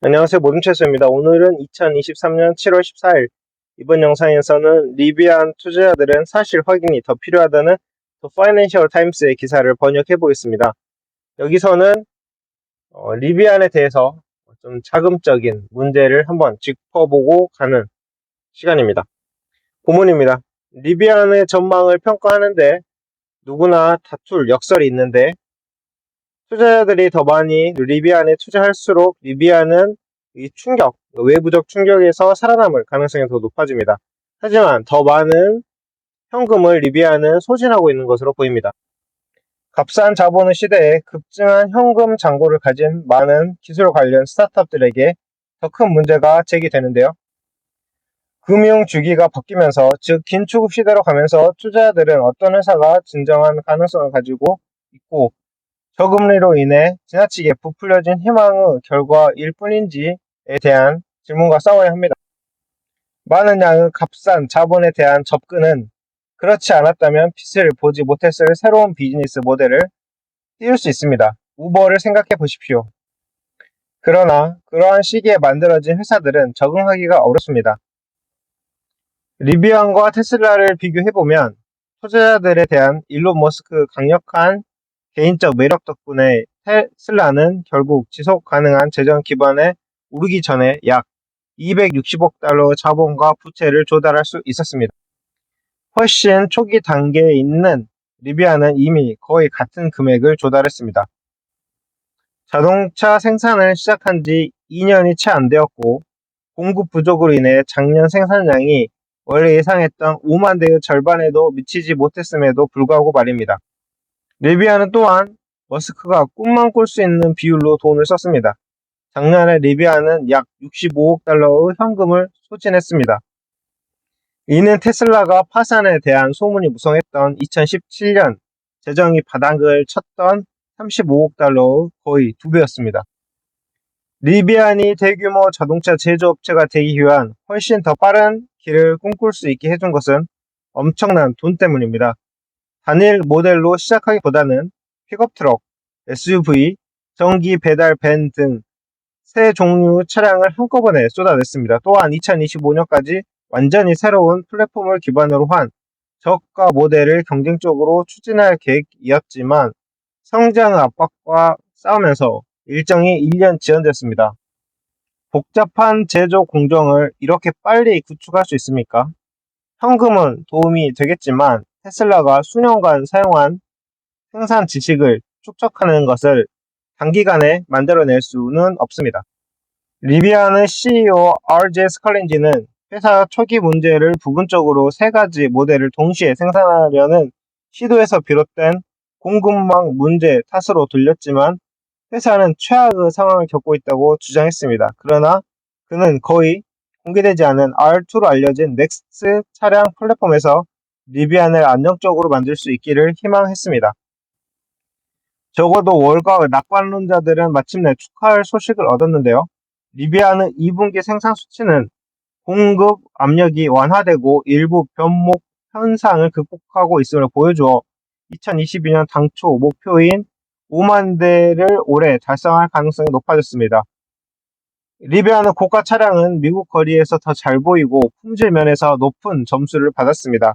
안녕하세요. 모든최소입니다. 오늘은 2023년 7월 14일 이번 영상에서는 리비안 투자자들은 사실 확인이 더 필요하다는 더 파이낸셜 타임스의 기사를 번역해 보겠습니다. 여기서는 어, 리비안에 대해서 좀 자금적인 문제를 한번 짚어보고 가는 시간입니다. 고문입니다. 리비안의 전망을 평가하는데 누구나 다툴 역설이 있는데 투자자들이 더 많이 리비안에 투자할수록 리비안은 이 충격, 외부적 충격에서 살아남을 가능성이 더 높아집니다. 하지만 더 많은 현금을 리비안은 소진하고 있는 것으로 보입니다. 값싼 자본의 시대에 급증한 현금 잔고를 가진 많은 기술 관련 스타트업들에게 더 큰 문제가 제기되는데요. 금융 주기가 바뀌면서 즉 긴축 시대로 가면서 투자자들은 어떤 회사가 진정한 가능성을 가지고 있고 저금리로 인해 지나치게 부풀려진 희망의 결과일 뿐인지에 대한 질문과 싸워야 합니다. 많은 양의 값싼 자본에 대한 접근은 그렇지 않았다면 빛을 보지 못했을 새로운 비즈니스 모델을 띄울 수 있습니다. 우버를 생각해 보십시오. 그러나 그러한 시기에 만들어진 회사들은 적응하기가 어렵습니다. 리비안과 테슬라를 비교해보면 투자자들에 대한 일론 머스크 강력한 개인적 매력 덕분에 테슬라는 결국 지속 가능한 재정 기반에 오르기 전에 약 260억 달러 자본과 부채를 조달할 수 있었습니다. 훨씬 초기 단계에 있는 리비아는 이미 거의 같은 금액을 조달했습니다. 자동차 생산을 시작한 지 2년이 채 안 되었고 공급 부족으로 인해 작년 생산량이 원래 예상했던 5만 대의 절반에도 미치지 못했음에도 불구하고 말입니다. 리비아는 또한 머스크가 꿈만 꿀 수 있는 비율로 돈을 썼습니다. 작년에 리비아는 약 65억 달러의 현금을 소진했습니다. 이는 테슬라가 파산에 대한 소문이 무성했던 2017년 재정이 바닥을 쳤던 35억 달러의 거의 두 배였습니다. 리비안이 대규모 자동차 제조업체가 되기 위한 훨씬 더 빠른 길을 꿈꿀 수 있게 해준 것은 엄청난 돈 때문입니다. 단일 모델로 시작하기보다는 픽업 트럭, SUV, 전기 배달 밴등새 종류 차량을 한꺼번에 쏟아냈습니다. 또한 2025년까지 완전히 새로운 플랫폼을 기반으로 한 저가 모델을 경쟁적으로 추진할 계획이었지만 성장 압박과 싸우면서 일정이 1년 지연됐습니다. 복잡한 제조 공정을 이렇게 빨리 구축할 수 있습니까? 현금은 도움이 되겠지만 테슬라가 수년간 사용한 생산 지식을 축적하는 것을 단기간에 만들어낼 수는 없습니다. 리비아는 CEO RJ 스컬린지는 회사 초기 문제를 부분적으로 세 가지 모델을 동시에 생산하려는 시도에서 비롯된 공급망 문제 탓으로 돌렸지만 회사는 최악의 상황을 겪고 있다고 주장했습니다. 그러나 그는 거의 공개되지 않은 R2로 알려진 넥스트 차량 플랫폼에서 리비안을 안정적으로 만들 수 있기를 희망했습니다. 적어도 월가 낙관론자들은 마침내 축하할 소식을 얻었는데요. 리비아는 2분기 생산 수치는 공급 압력이 완화되고 일부 변목 현상을 극복하고 있음을 보여주어 2022년 당초 목표인 5만 대를 올해 달성할 가능성이 높아졌습니다. 리비아는 고가 차량은 미국 거리에서 더 잘 보이고 품질 면에서 높은 점수를 받았습니다.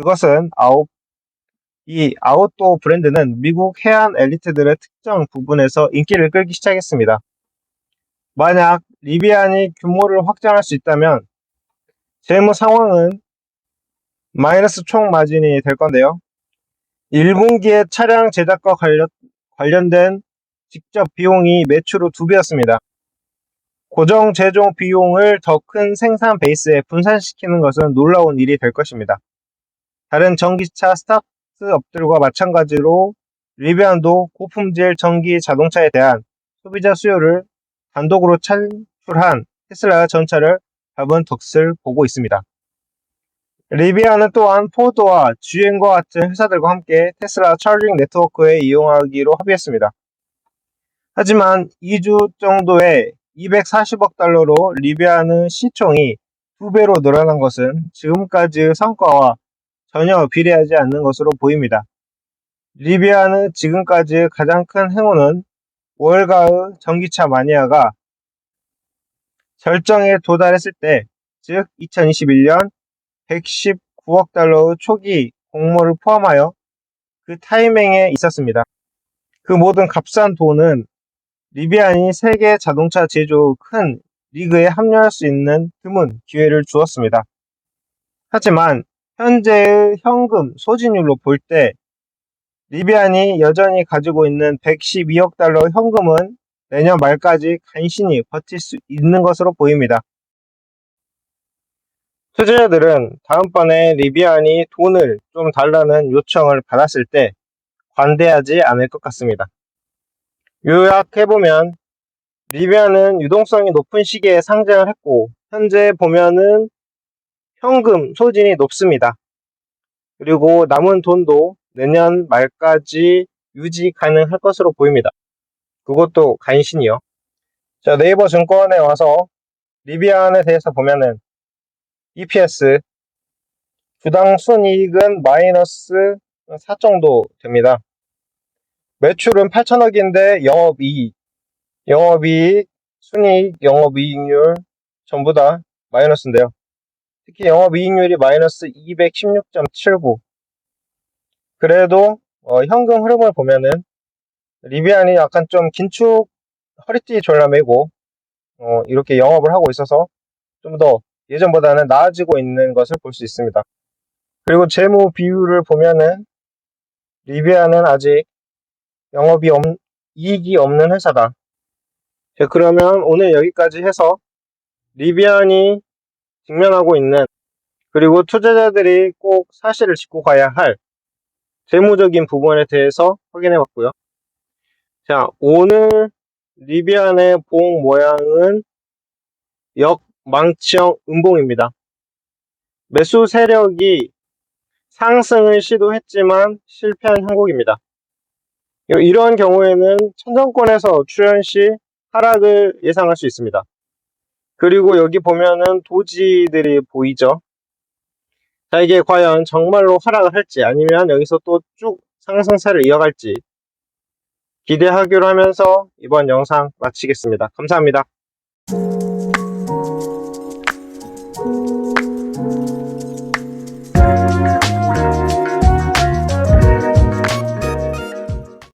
그것은 아웃, 이 아웃도어 브랜드는 미국 해안 엘리트들의 특정 부분에서 인기를 끌기 시작했습니다. 만약 리비안이 규모를 확장할 수 있다면 재무 상황은 마이너스 총 마진이 될 건데요. 1분기에 차량 제작과 관련, 관련된 직접 비용이 매출 후 2배였습니다. 고정 제조 비용을 더 큰 생산 베이스에 분산시키는 것은 놀라운 일이 될 것입니다. 다른 전기차 스타트업들과 마찬가지로 리비안도 고품질 전기 자동차에 대한 소비자 수요를 단독으로 창출한 테슬라 전차를 밟은 덕을 보고 있습니다. 리비안은 또한 포드와 GM과 같은 회사들과 함께 테슬라 차징 네트워크에 이용하기로 합의했습니다. 하지만 2주 정도에 240억 달러로 리비안의 시총이 2배로 늘어난 것은 지금까지의 성과와 전혀 비례하지 않는 것으로 보입니다. 리비아는 지금까지 가장 큰 행운은 월가의 전기차 마니아가 절정에 도달했을 때, 즉 2021년 119억 달러의 초기 공모를 포함하여 그 타이밍에 있었습니다. 그 모든 값싼 돈은 리비안이 세계 자동차 제조 큰 리그에 합류할 수 있는 드문 기회를 주었습니다. 하지만 현재의 현금 소진율로 볼 때 리비안이 여전히 가지고 있는 112억 달러 현금은 내년 말까지 간신히 버틸 수 있는 것으로 보입니다. 투자자들은 다음번에 리비안이 돈을 좀 달라는 요청을 받았을 때 관대하지 않을 것 같습니다. 요약해보면 리비안은 유동성이 높은 시기에 상장을 했고 현재 보면은 현금 소진이 높습니다. 그리고 남은 돈도 내년 말까지 유지 가능할 것으로 보입니다. 그것도 간신히요. 자, 네이버 증권에 와서 리비안에 대해서 보면은 EPS 주당 순이익은 마이너스 4 정도 됩니다. 매출은 8천억인데 영업이익, 영업이익, 순이익, 영업이익률 전부 다 마이너스인데요. 특히 영업이익률이 마이너스 216.79. 그래도 어, 현금 흐름을 보면은 리비안이 약간 좀 긴축 허리띠 졸라매고 어, 이렇게 영업을 하고 있어서 좀 더 예전보다는 나아지고 있는 것을 볼 수 있습니다. 그리고 재무 비율을 보면은 리비안은 아직 영업이 없, 이익이 없는 회사다. 자, 그러면 오늘 여기까지 해서 리비안이 직면하고 있는 그리고 투자자들이 꼭 사실을 짚고 가야 할 재무적인 부분에 대해서 확인해 봤고요. 자, 오늘 리비안의 봉 모양은 역망치형 음봉입니다. 매수 세력이 상승을 시도했지만 실패한 형국입니다. 이런 경우에는 천정권에서 출현 시 하락을 예상할 수 있습니다. 그리고 여기 보면은 도지들이 보이죠? 자, 이게 과연 정말로 하락을 할지 아니면 여기서 또 쭉 상승세를 이어갈지 기대하기로 하면서 이번 영상 마치겠습니다. 감사합니다.